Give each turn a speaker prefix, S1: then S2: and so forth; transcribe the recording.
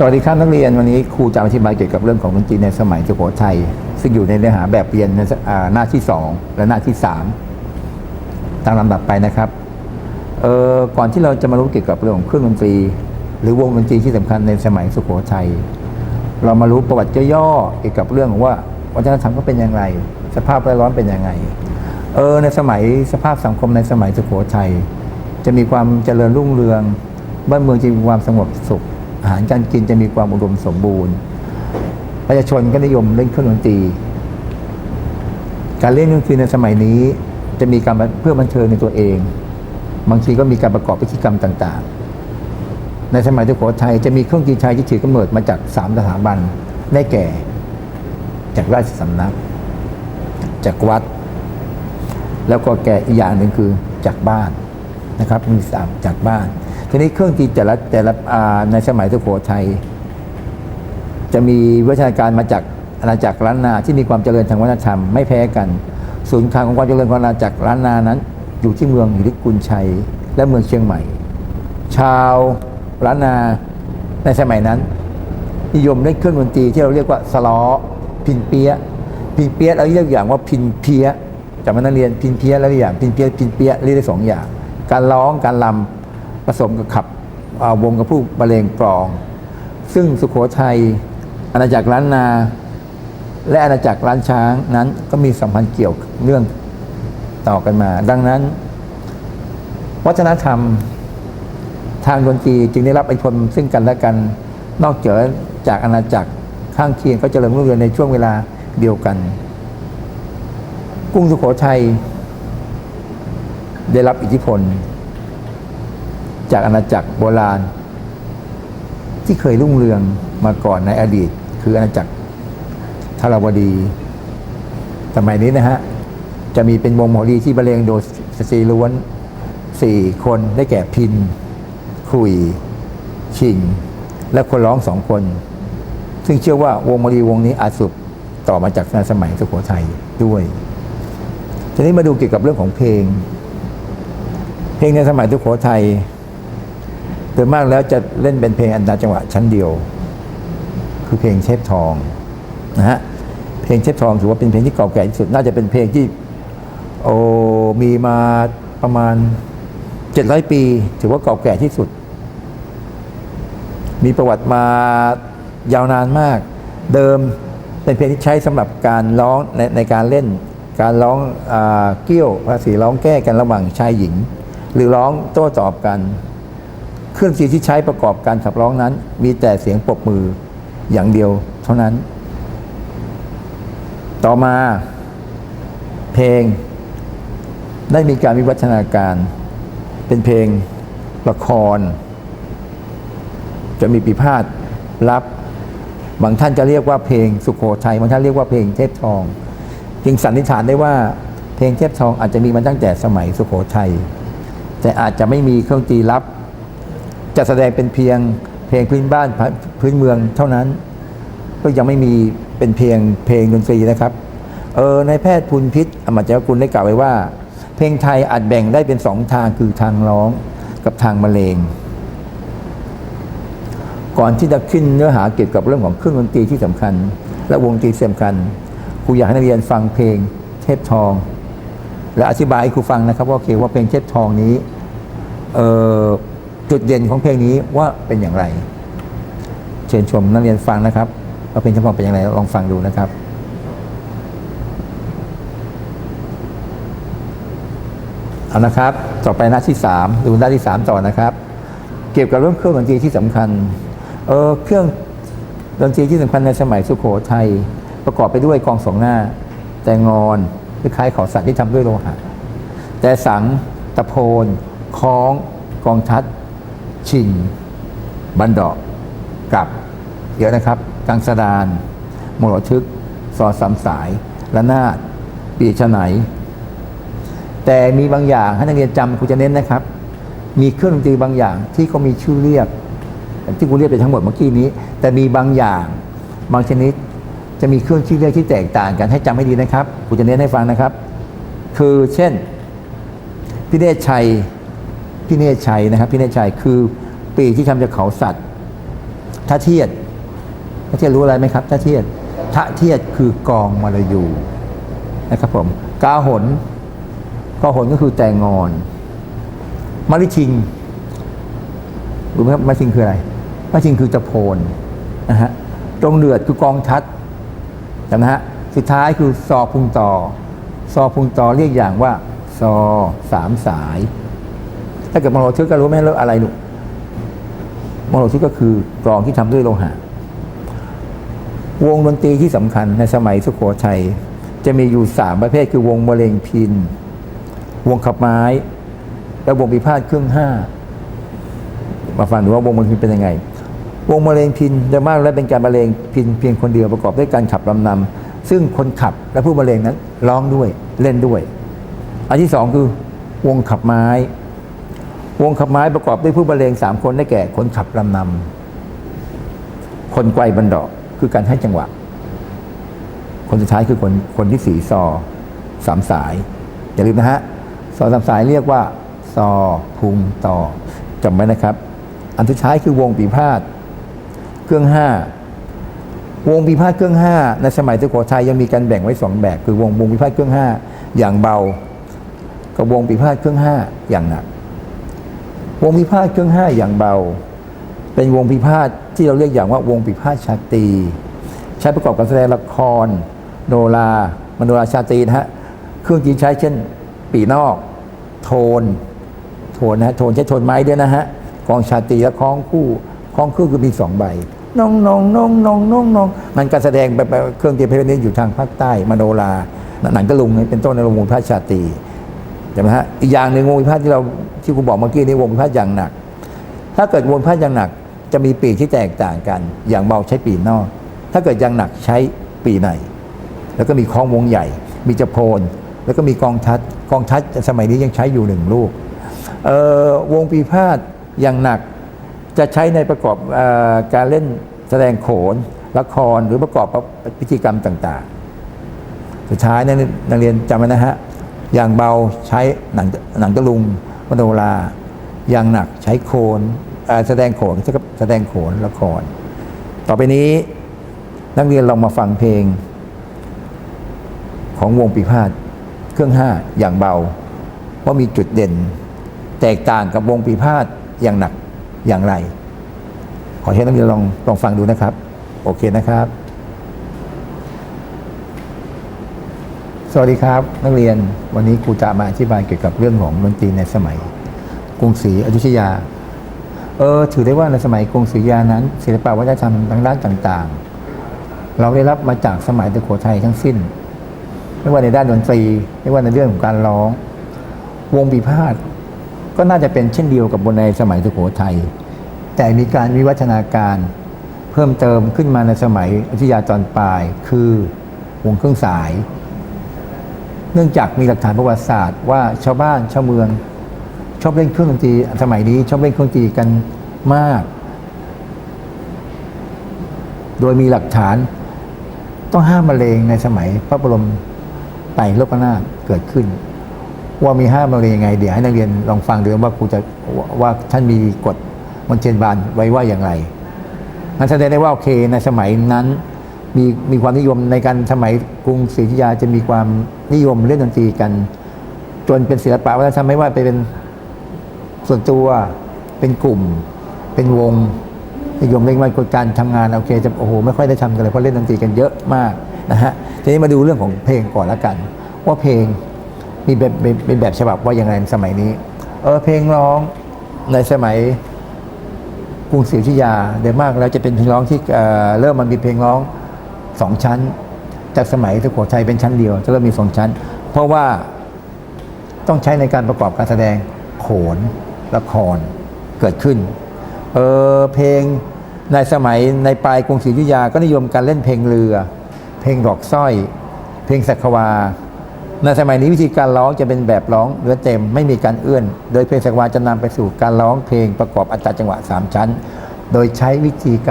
S1: สวัสดีครับนักเรียนวันนี้ครูจะอธิบายเกี่ยวกับเรื่องของดนตรีในสมัยสุโขทัยซึ่งอยู่ในเนื้อหาแบบเรียนในหน้าที่ 2 และหน้าที่ 3 ตามลำดับไปนะครับเออก่อนที่เราจะมารู้เกี่ยวกับเรื่องของเครื่องดนตรี หรือวงดนตรีที่สำคัญในสมัยสุโขทัยเรามารู้ประวัติย่อๆเกี่ยวกับเรื่องของว่าวัฒนธรรมก็เป็นอย่างไร สภาพแวดล้อมเป็นยังไงเออในสมัยสภาพสังคมในสมัยสุโขทัยจะมีความเจริญรุ่งเรืองบ้านเมืองจะมีความสงบสุข อาหารการกินจะมีความอุดมสมบูรณ์ ประชาชนก็นิยมเล่นเครื่องดนตรี การเล่นดนตรีในสมัยนี้จะมีการเพื่อบันเทิงในตัวเอง บางทีก็มีการประกอบพิธีกรรมต่างๆ ในสมัยสุโขทัยจะมีเครื่องดนตรีไทยที่ถือกำเนิดมาจากสามสถาบันได้แก่ จากราชสำนัก จากวัด แล้วก็แก่อีกอย่างหนึ่งคือจากบ้านนะครับมีสามจากบ้าน ทีนี้เครื่องดนตรีแต่ละแต่ละอาในสมัยสุโขทัยจะมีวิวัฒนาการมาจากอาณาจักรล้านนาที่มีความเจริญทางวัฒนธรรมไม่แพ้กัน ศูนย์กลางของความเจริญของอาณาจักรล้านนานั้น อยู่ที่เมืองหิริกุลชัย และเมืองเชียงใหม่ ชาวล้านนาในสมัยนั้น นิยมเล่นเครื่องดนตรีที่เราเรียกว่าสล้อพินเปียพินเปียเราเรียกอย่างว่าพินเพียะจำมันนักเรียนพินเพียแล้วอย่างพินเปียพินเปียเรียกได้สองอย่าง การร้องการลำ ผสมกับขับวงกับผู้บรรเลงกลอง ซึ่งสุโขทัยอาณาจักรล้านนา และอาณาจักรล้านช้างนั้นก็มีสัมพันธ์เกี่ยวเนื่องต่อกันมา ดังนั้น วัฒนธรรมทางดนตรีจึงได้รับอิทธิพลซึ่งกันและกันนอกเจากจากอาณาจักรข้างเคียงก็เจริญรุ่งเรืองในช่วงเวลาเดียวกัน กรุงสุโขทัยได้รับอิทธิพล จากอาณาจักรโบราณ ที่เคยรุ่งเรืองมาก่อนในอดีต คืออาณาจักรทาราวดี สมัยนี้นะฮะ จะมีเป็นวงโมลีที่บรรเลงโดยสตรีล้วนสี่คนได้แก่พินคุย ชิง และคนร้องสองคน ซึ่งเชื่อว่าวงมลีวงนี้อาจสืบต่อมาจากในสมัยสุโขทัยด้วยทีนี้มาดูเกี่ยวกับเรื่องของเพลง เพลงในสมัยสุโขทัย ดยมากแล้วจะเล่นเป็นเพลงอันดาจังหวะชั้นเดียว คือเพลงเชฟทองนะฮะเพลงเชฟทองถือว่าเป็นเพลงที่เก่าแก่ที่สุด น่าจะเป็นเพลงที่โอ้มีมาประมาณเจ็ดร้อยปี ถือว่าเก่าแก่ที่สุด มีประวัติมายาวนานมาก เดิมเป็นเพลงที่ใช้สำหรับการร้องในในการเล่น การร้องอเกี้ยวภาษีร้องแก้กันระหว่างชายหญิง หรือร้องโต้ตอบกัน เครื่องดนตรีที่ใช้ประกอบการขับร้องนั้น มีแต่เสียงปรบมืออย่างเดียวเท่านั้น ต่อมาเพลง ได้มีการวิวัฒนาการ เป็นเพลงละคร จะมีปีพาดรับบางท่านจะเรียกว่าเพลงสุโขทัยบางท่านเรียกว่าเพลงเทพทองจึงสันนิษฐานได้ว่าเพลงเทพทองอาจจะมีมาตั้งแต่สมัยสุโขทัยแต่อาจจะไม่มีเครื่องตีรับ จะแสดงเป็นเพียงเพลงพื้นบ้านพื้นเมืองเท่านั้น ก็ยังไม่มีเป็นเพียงเพลงดนตรีนะครับเออในแพทย์พุนพิษอมรเจ้ากุลได้กล่าวไว้ว่า เพลงไทยอาจแบ่งได้เป็นสองทางคือทางร้องกับทางบรรเลงก่อนที่จะขึ้นเนื้อหาเกี่ยวกับเรื่องของเครื่องดนตรีที่สำคัญ และวงดนตรีสำคัญครูอยากให้นักเรียนฟังเพลงเทพทอง และอธิบายให้ครูฟังนะครับว่าโอเคว่าเพลงเทพทองนี้เออ จุดเด่นของเพลงนี้ว่าเป็นอย่างไร เชิญชมนักเรียนฟังนะครับว่าเพลงเทพทองเป็นอย่างไรลองฟังดูนะครับเอานะครับ ต่อไปหน้าที่สามดูหน้าที่สามต่อนะครับ เกี่ยวกับเรื่องเครื่องดนตรีที่สำคัญเออเครื่องดนตรีที่สำคัญในสมัยสุโขทัยประกอบไปด้วยกองสองหน้า แต่งอนคล้ายๆขอสัตว์ที่ทำด้วยโลหะแต่สังตะโพนคล้อง กองทัด ชิง บันดอกกับเยอะนะครับ กังสดานมรทึกซอสามสายระนาดปีชะไหน แต่มีบางอย่างให้นักเรียนจำครูจะเน้นนะครับ มีเครื่องดนตรีบางอย่างที่เขามีชื่อเรียก ที่ครูเรียกไปทั้งหมดเมื่อกี้นี้ แต่มีบางอย่างบางชนิดจะมีเครื่องชื่อเรียกที่แตกต่างกันให้จำให้ดีนะครับครูจะเน้นให้ฟังนะครับ คือเช่นพิเนศชัย พิเนชัยนะครับ พิเนชัยคือปีที่ทำจากเขาสัตว์ท่าเทียดท่าเทียดรู้อะไรไหมครับท่าเทียดท่าเทียดคือกองมลายูนะครับผมกาหนกาหนก็คือแตงงอนมะลิชิงรู้ไหมครับมะลิชิงคืออะไรมะลิชิงคือตะโพนนะฮะตรงเดือดคือกองทัดจำนะฮะสุดท้ายคือซอพุงต่อ ซอพุงต่อเรียกอย่างว่า ซอสามสายาเกิดมโนทึกก็รู้ไหมแล้วอะไรลูกมโนทึกก็คือกลองที่ทำด้วยโลหะ วงดนตรีที่สำคัญในสมัยสุโขทัยจะมีอยู่สามประเภทคือวงมะเร็งพิน วงขับไม้ และวงพิพาทเครื่องห้ามาฟังดูว่าวงมะเร็งพินเป็นยังไง วงมะเร็งพินโดยมากแล้วเป็นการบรรเลงพินเพียงคนเดียวประกอบด้วยการขับลำนำซึ่งคนขับและผู้บรรเลงนั้นร้องด้วยเล่นด้วย อันที่สองคือวงขับไม้ วงขับไม้ประกอบด้วยผู้บรรเลงสามคนได้แก่คนขับลำนำคนไกวบันดอกคือการให้จังหวะ คนสุดท้ายคือคนคนที่สี่ซอสามสาย อย่าลืมนะฮะซอสามสายเรียกว่าซอพุงต่อจำไว้นะครับ อันสุดท้ายคือวงปีพาดเครื่องห้าวงปีพาดเครื่องห้าในสมัยสุโขทัยยังมีการแบ่งไว้สองแบบ คือวงวงปีพาดเครื่องห้าอย่างเบา กับวงปีพาดเครื่องห้าอย่างหนัก วงปีพาทเครื่องห้าอย่างเบา เป็นวงปีพาทที่เราเรียกอย่างว่าวงปีพาทชาตรีใช้ประกอบการแสดงละคร โนรามโนราชาตรีนะฮะเครื่องจีนใช้เช่น ปีนอก โทน โทนนะฮะโทนใช้โทนไม้ด้วยนะฮะกองชาตรีและคล้องคู่คล้องคู่คือมีสองใบน้องน้องน้องน้องน้องน้องมันการแสดงแบบเครื่องดนตรีเพลงนี้อยู่ทางภาคใต้มโนราหนังกระลุงเป็นต้นในวงพระชาตรีใช่ไหมฮะอีกอย่างหนึ่งวงวิพาทที่เรา ที่คุณบอกเมื่อกี้นี่วงวิพาทอย่างหนัก ถ้าเกิดวงวิพาทอย่างหนักจะมีปีที่แตกต่างกัน อย่างเบาใช้ปีนอก ถ้าเกิดอย่างหนักใช้ปีใน แล้วก็มีคล้องวงใหญ่ มีจะโพนแล้วก็มีกองทัดกองทัดสมัยนี้ยังใช้อยู่หนึ่งลูกเอ่อวงปีพาทอย่างหนักจะใช้ในประกอบอการเล่นแสดงโขนละครหรือประกอบพิธีกรรมต่างๆ สุดท้ายนักเรียนนักเรียนจำไว้นะฮะ อย่างเบาใช้หนังหนังตะลุง มโนราอย่างหนักใช้โคนแสดงโขนใช้กับแสดงโขนละคร ต่อไปนี้นักเรียนลองมาฟังเพลง ของวงปีพาทเครื่องห้าอย่างเบาว่ามีจุดเด่น แตกต่างกับวงปีพาทอย่างหนักอย่างไร ขอให้นักเรียนลองลองฟังดูนะครับ โอเคนะครับ สวัสดีครับนักเรียนวันนี้ครูจะมาอธิบายเกี่ยวกับเรื่องของดนตรีในสมัยกรุงศรีอยุธยาเออถือได้ว่าในสมัยกรุงศรีอยุธยานั้น ศิลปวัฒนธรรมทางด้านต่างๆ เราได้รับมาจากสมัยตะโขทัยทั้งสิ้น ไม่ว่าในด้านดนตรีไม่ว่าในเรื่องของการร้อง วงปีพาทก็น่าจะเป็นเช่นเดียวกับบนในสมัยสุโขทัยแต่มีการวิวัฒนาการเพิ่มเติมขึ้นมาในสมัยอยุธยาตอนปลาย คือวงเครื่องสาย เนื่องจากมีหลักฐานประวัติศาสตร์ว่าชาวบ้านชาวเมือง ชอบเล่นเครื่องดนตรีสมัยนี้ ชอบเล่นเครื่องดนตรีกันมาก โดยมีหลักฐานต้องห้ามมะเร็งในสมัยพระบรมไตรโลกนาถเกิดขึ้น ว่ามีห้ามมะเร็งยังไง เดี๋ยวให้นักเรียนลองฟังดูว่าครูจะว่าท่านมีกฎมนเทียนบานไว้ว่าอย่างไรมันแสดงได้ว่าโอเคในสมัยนั้น มีมีความนิยมในการสมัยกรุงศรีอยุธยาจะมีความนิยมเล่นดนตรีกัน จนเป็นศิลปะวัฒนธรรมไม่ว่าไปเป็นส่วนตัวเป็นกลุ่ม เป็นวงนิยมเล่นวันการทำงานโอเคจะโอ้โหไม่ค่อยได้ทำกันเลยเพราะเล่นดนตรีกันเยอะมากนะฮะทีนี้มาดูเรื่องของเพลงก่อนละกัน ว่าเพลงมีแบบเป็นแบบฉบับว่าอย่างไรสมัยนี้ เออเพลงร้องในสมัยกรุงศรีอยุธยาโดยมากแล้วจะเป็นเพลงร้องที่เอ่อเริ่มมันมีเพลงร้อง สองชั้น จากสมัยสุโขทัยเป็นชั้นเดียวจะเริ่มมีสองชั้น เพราะว่าต้องใช้ในการประกอบการแสดงโขนละครเกิดขึ้นเออเพลงในสมัยในปลายกรุงศรีอยุธยาก็นิยมการเล่นเพลงเรือ เพลงดอกสร้อย เพลงสักวา ในสมัยนี้วิธีการร้องจะเป็นแบบร้องเนื้อเต็มไม่มีการเอื้อน โดยเพลงสักวาจะนำไปสู่การร้องเพลงประกอบอัตราจังหวะสามชั้น โดยใช้วิธีการ